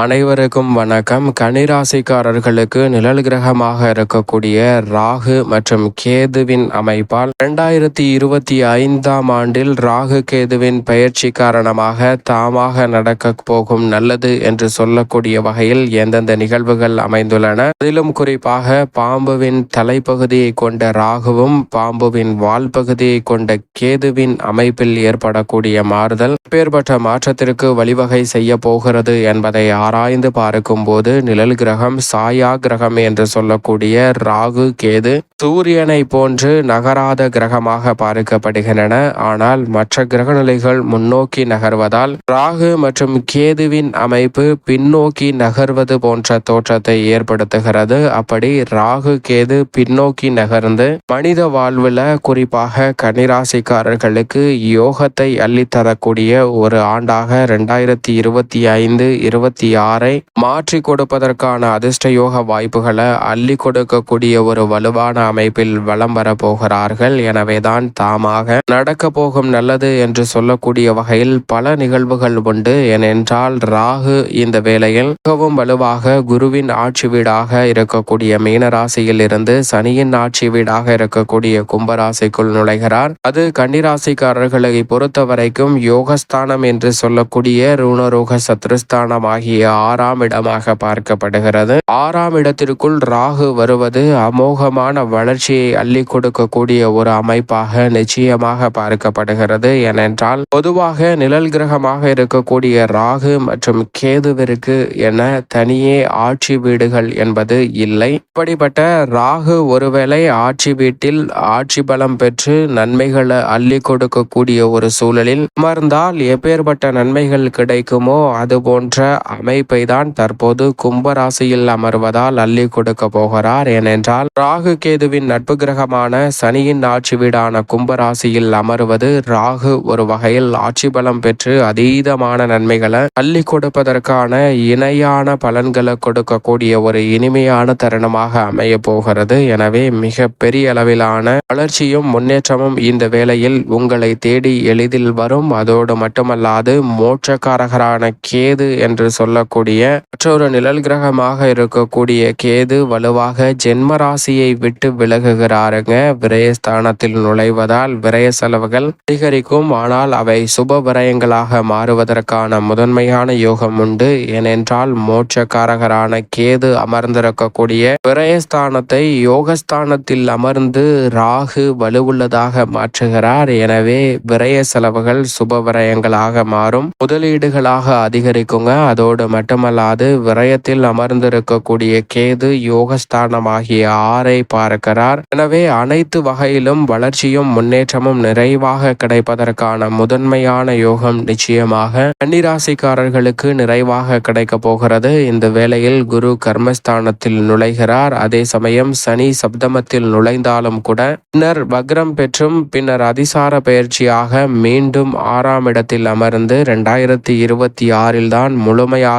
அனைவருக்கும் வணக்கம். கனிராசிக்காரர்களுக்கு நிழல் கிரகமாக இருக்கக்கூடிய ராகு மற்றும் கேதுவின் அமைப்பால் இரண்டாயிரத்தி இருபத்தி ஐந்தாம் ஆண்டில் ராகு கேதுவின் பயிற்சி காரணமாக தாமாக நடக்க போகும் நல்லது என்று சொல்லக்கூடிய வகையில் எந்தெந்த நிகழ்வுகள் அமைந்துள்ளன? அதிலும் குறிப்பாக பாம்புவின் தலைப்பகுதியை கொண்ட ராகுவும் பாம்புவின் வால் பகுதியை கொண்ட கேதுவின் அமைப்பில் ஏற்படக்கூடிய மாறுதல் பேர்பட்ட மாற்றத்திற்கு வழிவகை செய்ய போகிறது என்பதை ஆராய்ந்து பார்க்கும்போது நிழல் கிரகம் சாயா கிரகம் என்று சொல்லக்கூடிய ராகு கேது சூரியனை போன்று நகராத கிரகமாக பார்க்கப்படுகின்றன. ஆனால் மற்ற கிரகநிலைகள் முன்னோக்கி நகர்வதால் ராகு மற்றும் கேதுவின் அமைப்பு பின்னோக்கி நகர்வது போன்ற தோற்றத்தை ஏற்படுத்துகிறது. அப்படி ராகு கேது பின்னோக்கி நகர்ந்து மனித வாழ்வில் குறிப்பாக கன்னிராசிக்காரர்களுக்கு யோகத்தை அள்ளித்தரக்கூடிய ஒரு ஆண்டாக ரெண்டாயிரத்தி இருபத்தி ஐந்து இருபத்தி யாரை மாற்றி கொடுப்பதற்கான அதிர்ஷ்ட யோக வாய்ப்புகளை அள்ளி கொடுக்கக்கூடிய ஒரு வலுவான அமைப்பில் வலம் வரப்போகிறார்கள் எனவேதான் தாமாக நடக்க போகும் நல்லது என்று சொல்லக்கூடிய வகையில் பல நிகழ்வுகள் உண்டு. ஏனென்றால் ராகு இந்த வேளையில் மிகவும் வலுவாக குருவின் ஆட்சி வீடாக இருக்கக்கூடிய மீனராசியில் இருந்து சனியின் ஆட்சி வீடாக இருக்கக்கூடிய கும்பராசிக்குள் நுழைகிறார். அது கன்னிராசிக்காரர்களை பொறுத்த வரைக்கும் யோகஸ்தானம் என்று சொல்லக்கூடிய ரூணரோக சத்ருஸ்தானம் ஆகிய ஆறாம் இடமாக பார்க்கப்படுகிறது. ஆறாம் இடத்திற்குள் ராகு வருவது அமோகமான வளர்ச்சியை அள்ளி கொடுக்கக்கூடிய ஒரு அமைப்பாக நிச்சயமாக பார்க்கப்படுகிறது. ஏனென்றால் பொதுவாக நிழல் கிரகமாக இருக்கக்கூடிய ராகு மற்றும் கேதுவிற்கு என தனியே ஆட்சி வீடுகள் என்பது இல்லை. இப்படிப்பட்ட ராகு ஒருவேளை ஆட்சி வீட்டில் ஆட்சி பலம் பெற்று நன்மைகளை அள்ளி கொடுக்கக்கூடிய ஒரு சூழலில் அமர்ந்தால் எப்பேற்பட்ட நன்மைகள் கிடைக்குமோ அது போன்ற அமைப்பை தான் தற்போது கும்பராசியில் அமர்வதால் அள்ளி கொடுக்க போகிறார். ஏனென்றால் ராகு கேதுவின் நட்பு கிரகமான சனியின் ஆட்சி வீடான கும்பராசியில் அமர்வது ராகு ஒரு வகையில் ஆட்சி பலம் பெற்று அதீதமான நன்மைகளை அள்ளி கொடுப்பதற்கான இணையான பலன்களை கொடுக்கக்கூடிய ஒரு இனிமையான தருணமாக அமைய போகிறது. எனவே மிக பெரிய அளவிலான வளர்ச்சியும் முன்னேற்றமும் இந்த வேளையில் உங்களை தேடி எளிதில் வரும். அதோடு மட்டுமல்லாது மோட்சக்காரகரான கேது என்று சொல்லக்கூடிய மற்றொரு நிழல் கிரகமாக இருக்கக்கூடிய கேது வலுவாக ஜென்ம ராசியை விட்டு விலகுகிறாருங்க. விரயஸ்தானத்தில் நுழைவதால் விரய செலவுகள் அதிகரிக்கும். ஆனால் அவை சுப விரயங்களாக மாறுவதற்கான முதன்மையான யோகம் உண்டு. ஏனென்றால் மோட்சக்காரகரான கேது அமர்ந்திருக்கக்கூடிய விரயஸ்தானத்தை யோகஸ்தானத்தில் அமர்ந்து ராகு வலுவுள்ளதாக மாற்றுகிறார். எனவே விரய செலவுகள் சுப விரயங்களாக மாறும். முதலீடுகளாக அதிகரிக்குங்க. அதோடு மட்டுமல்லாது விரயத்தில் அமர்ந்திருக்கக்கூடிய கேது யோகஸ்தானமாகிய ஆறை பார்க்கிறார். எனவே அனைத்து வகையிலும் வளர்ச்சியும் முன்னேற்றமும் நிறைவாக கிடைப்பதற்கான முதன்மையான யோகம் நிச்சயமாக கன்னிராசிக்காரர்களுக்கு நிறைவாக கிடைக்க போகிறது. இந்த வேளையில் குரு கர்மஸ்தானத்தில் நுழைகிறார். அதே சமயம் சனி சப்தமத்தில் நுழைந்தாலும் கூட பின்னர் வக்ரம் பெற்றும் பின்னர் அதிசார பயிற்சியாக மீண்டும் ஆறாம் இடத்தில் அமர்ந்து இரண்டாயிரத்தி இருபத்தி ஆறில் தான் முழுமையாக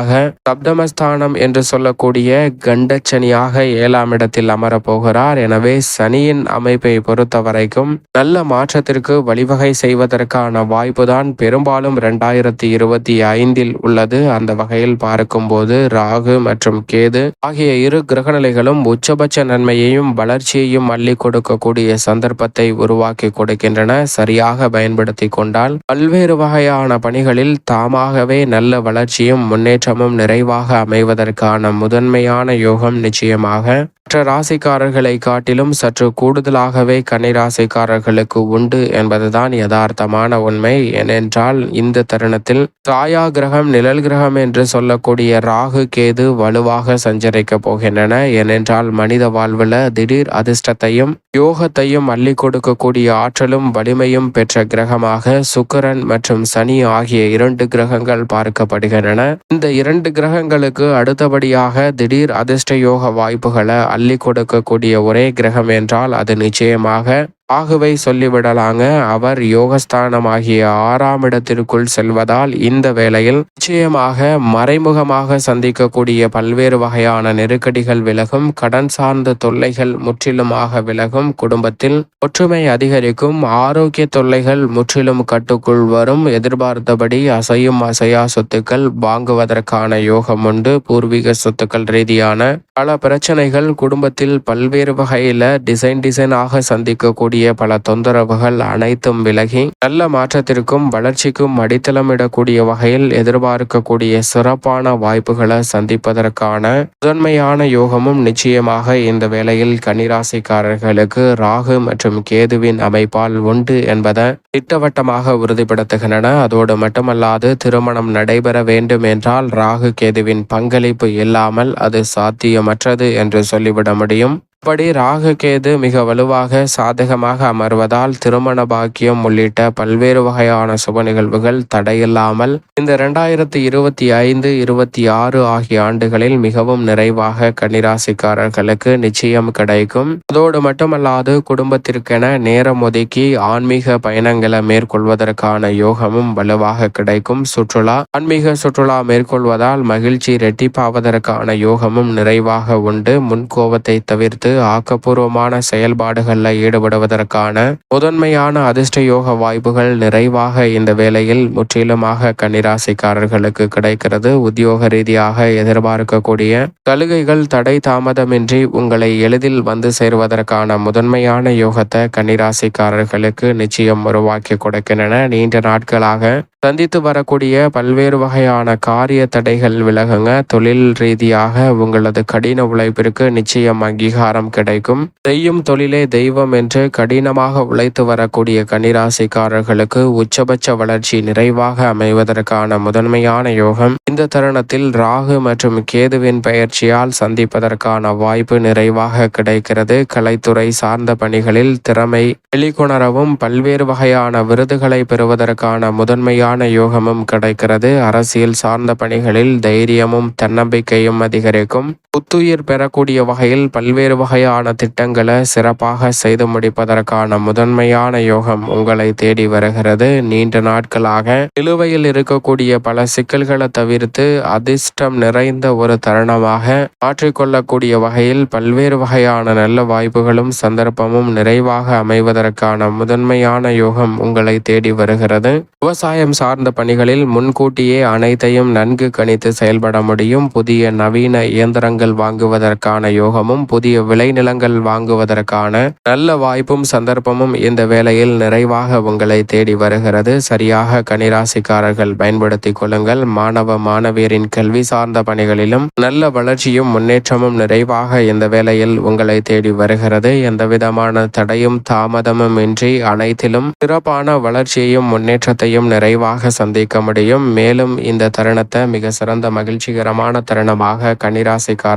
சப்தமஸ்தானம் என்று சொல்லக்கூடிய கண்டச்சனியாக ஏழாம் இடத்தில் அமரப்போகிறார். எனவே சனியின் அமைப்பை பொறுத்த வரைக்கும் நல்ல மாற்றத்திற்கு வழிவகை செய்வதற்கான வாய்ப்புதான் பெரும்பாலும் இரண்டாயிரத்தி இருபத்தி ஐந்தில் உள்ளது. அந்த வகையில் பார்க்கும்போது ராகு மற்றும் கேது ஆகிய இரு கிரகநிலைகளும் உச்சபட்ச நன்மையையும் வளர்ச்சியையும் அள்ளி கொடுக்கக்கூடிய சந்தர்ப்பத்தை உருவாக்கி கொடுக்கின்றன. சரியாக பயன்படுத்தி கொண்டால் பல்வேறு வகையான பணிகளில் தாமாகவே நல்ல வளர்ச்சியும் மாற்றமும் நிறைவாக அமைவதற்கான முதன்மையான யோகம் நிச்சயமாக மற்ற ராசிக்காரர்களை காட்டிலும் சற்று கூடுதலாகவே கன்னிராசிக்காரர்களுக்கு உண்டு என்பதுதான் யதார்த்தமான உண்மை. ஏனென்றால் இந்த தருணத்தில் சாயா கிரகம் நிழல் கிரகம் என்று சொல்லக்கூடிய ராகு கேது வலுவாக சஞ்சரிக்க போகின்றன. ஏனென்றால் மனித வாழ்வில் திடீர் அதிர்ஷ்டத்தையும் யோகத்தையும் அள்ளி கொடுக்கக்கூடிய ஆற்றலும் வலிமையும் பெற்ற கிரகமாக சுக்கரன் மற்றும் சனி ஆகிய இரண்டு கிரகங்கள் பார்க்கப்படுகின்றன. இந்த இரண்டு கிரகங்களுக்கு அடுத்தபடியாக திடீர் அதிர்ஷ்ட யோக வாய்ப்புகளை அள்ளி கொடுக்கக்கூடிய ஒரே கிரகம் என்றால் அது நிச்சயமாக ஆகவே சொல்லிவிடலாங்க அவர் யோகஸ்தானமாகிய ஆறாம் இடத்திற்குள் செல்வதால் இந்த வேளையில் நிச்சயமாக மறைமுகமாக சந்திக்கக்கூடிய பல்வேறு வகையான நெருக்கடிகள் விலகும் கடன் சார்ந்த தொல்லைகள் முற்றிலுமாக விலகும் குடும்பத்தில் ஒற்றுமை அதிகரிக்கும் ஆரோக்கிய தொல்லைகள் முற்றிலும் கட்டுக்குள் வரும் எதிர்பார்த்தபடி அசையும் அசையா சொத்துக்கள் வாங்குவதற்கான யோகம் உண்டு. பூர்வீக சொத்துக்கள் ரீதியான பல பிரச்சனைகள் குடும்பத்தில் பல்வேறு வகையில டிசைன் டிசைனாக சந்திக்கக்கூடிய பல தொந்தரவுகள் அனைத்தும் விலகி நல்ல மாற்றத்திற்கும் வளர்ச்சிக்கும் அடித்தளமிடக்கூடிய வகையில் எதிர்பார்க்கக்கூடிய சிறப்பான வாய்ப்புகளை சந்திப்பதற்கான முதன்மையான யோகமும் நிச்சயமாக இந்த வேளையில் கன்னிராசிக்காரர்களுக்கு ராகு மற்றும் கேதுவின் அமைப்பால் உண்டு என்பதை திட்டவட்டமாக உறுதிப்படுத்துகின்றன. அதோடு மட்டுமல்லாது திருமணம் நடைபெற வேண்டும் என்றால் ராகு கேதுவின் பங்களிப்பு இல்லாமல் அது சாத்தியமற்றது என்று சொல்லிவிட முடியும். அப்படி ராககேது மிக வலுவாக சாதகமாக அமர்வதால் திருமண பாக்கியம் உள்ளிட்ட பல்வேறு வகையான சுப நிகழ்வுகள் தடையில்லாமல் இந்த இரண்டாயிரத்தி இருபத்தி ஐந்து இருபத்தி ஆறு ஆகிய ஆண்டுகளில் மிகவும் நிறைவாக கன்னிராசிக்காரர்களுக்கு நிச்சயம் கிடைக்கும். அதோடு மட்டுமல்லாது குடும்பத்திற்கென நேரம் ஒதுக்கி ஆன்மீக பயணங்களை மேற்கொள்வதற்கான யோகமும் வலுவாக கிடைக்கும். சுற்றுலா ஆன்மீக சுற்றுலா மேற்கொள்வதால் மகிழ்ச்சி ரெட்டிப்பாவதற்கான யோகமும் நிறைவாக உண்டு. முன்கோபத்தை தவிர்த்து ஆக்கப்பூர்வமான செயல்பாடுகளில் ஈடுபடுவதற்கான முதன்மையான அதிர்ஷ்ட யோக வாய்ப்புகள் நிறைவாக இந்த வேளையில் முற்றிலுமாக கன்னிராசிக்காரர்களுக்கு கிடைக்கிறது. உத்தியோக ரீதியாக எதிர்பார்க்கக்கூடிய சலுகைகள் தடை தாமதமின்றி உங்களை எளிதில் வந்து சேருவதற்கான முதன்மையான யோகத்தை கன்னிராசிக்காரர்களுக்கு நிச்சயம் உருவாக்கி கொடுக்கின்றன. நீண்ட நாட்களாக சந்தித்து வரக்கூடிய பல்வேறு வகையான காரிய தடைகள் விலகுங்க. தொழில் ரீதியாக உங்களது கடின உழைப்பிற்கு நிச்சயம் அங்கீகாரம் கிடைக்கும். செய்யும் தொழிலே தெய்வம் என்று கடினமாக உழைத்து வரக்கூடிய கன்னிராசிக்காரர்களுக்கு உச்சபட்ச வளர்ச்சி நிறைவாக அமைவதற்கான முதன்மையான யோகம். இந்த தருணத்தில் ராகு மற்றும் கேதுவின் பயிற்சியால் சந்திப்பதற்கான வாய்ப்பு நிறைவாக கிடைக்கிறது. கலைத்துறை சார்ந்த பணிகளில் திறமை வெளிக்கொணரவும் பல்வேறு வகையான விருதுகளை பெறுவதற்கான முதன்மையான யோகமும் கிடைக்கிறது. அரசியல் சார்ந்த பணிகளில் தைரியமும் தன்னம்பிக்கையும் அதிகரிக்கும். புத்துயிர் பெறக்கூடிய வகையில் பல்வேறு வகையான திட்டங்களை சிறப்பாக செய்து முடிப்பதற்கான முதன்மையான யோகம் உங்களை தேடி வருகிறது. நீண்ட நாட்களாக நிலுவையில் இருக்கக்கூடிய பல சிக்கல்களை தவிர்த்து அதிர்ஷ்டம் நிறைந்த ஒரு தருணமாக மாற்றிக்கொள்ளக்கூடிய வகையில் பல்வேறு வகையான நல்ல வாய்ப்புகளும் சந்தர்ப்பமும் நிறைவாக அமைவதற்கான முதன்மையான யோகம் உங்களை தேடி வருகிறது. விவசாயம் சார்ந்த பணிகளில் முன்கூட்டியே அனைத்தையும் நன்கு கணித்து செயல்பட முடியும். புதிய நவீன இயந்திரங்கள் வாங்குவதற்கான யோகமும் புதிய விளைநிலங்கள் வாங்குவதற்கான நல்ல வாய்ப்பும் சந்தர்ப்பமும் இந்த வேளையில் நிறைவாக உங்களை தேடி வருகிறது. சரியாக கனிராசிக்காரர்கள் பயன்படுத்திக் கொள்ளுங்கள். மாணவ மாணவியரின் கல்வி சார்ந்த பணிகளிலும் நல்ல வளர்ச்சியும் முன்னேற்றமும் நிறைவாக இந்த வேளையில் உங்களை தேடி வருகிறது. எந்த விதமான தடையும் தாமதமும் இன்றி அனைத்திலும் சிறப்பான வளர்ச்சியையும் முன்னேற்றத்தையும் நிறைவாக சந்திக்க முடியும். மேலும் இந்த தருணத்தை மிக சிறந்த மகிழ்ச்சிகரமான தருணமாக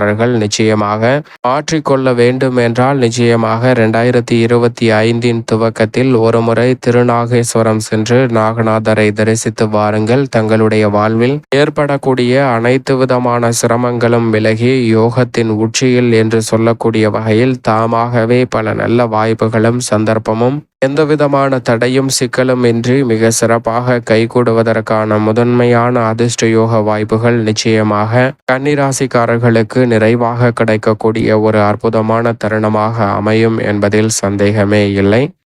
கன்னிராசிக்காரர்கள் நிச்சயமாக மாற்றிக்கொள்ள வேண்டும் என்றால் நிச்சயமாக இரண்டாயிரத்தி இருபத்தி ஐந்தின் துவக்கத்தில் ஒருமுறை திருநாகேஸ்வரம் சென்று நாகநாதரை தரிசித்து வாருங்கள். தங்களுடைய வாழ்வில் ஏற்படக்கூடிய அனைத்து விதமான சிரமங்களும் விலகி யோகத்தின் உச்சியில் என்று சொல்லக்கூடிய வகையில் தாமாகவே பல நல்ல வாய்ப்புகளும் சந்தர்ப்பமும் எந்தவிதமான தடையும் சிக்கலும் இன்றி மிக சிறப்பாக கைகூடுவதற்கான முதன்மையான அதிர்ஷ்ட யோக வாய்ப்புகள் நிச்சயமாக கன்னிராசிக்காரர்களுக்கு நிறைவாக கிடைக்கக்கூடிய ஒரு அற்புதமான தருணமாக அமையும் என்பதில் சந்தேகமே இல்லை.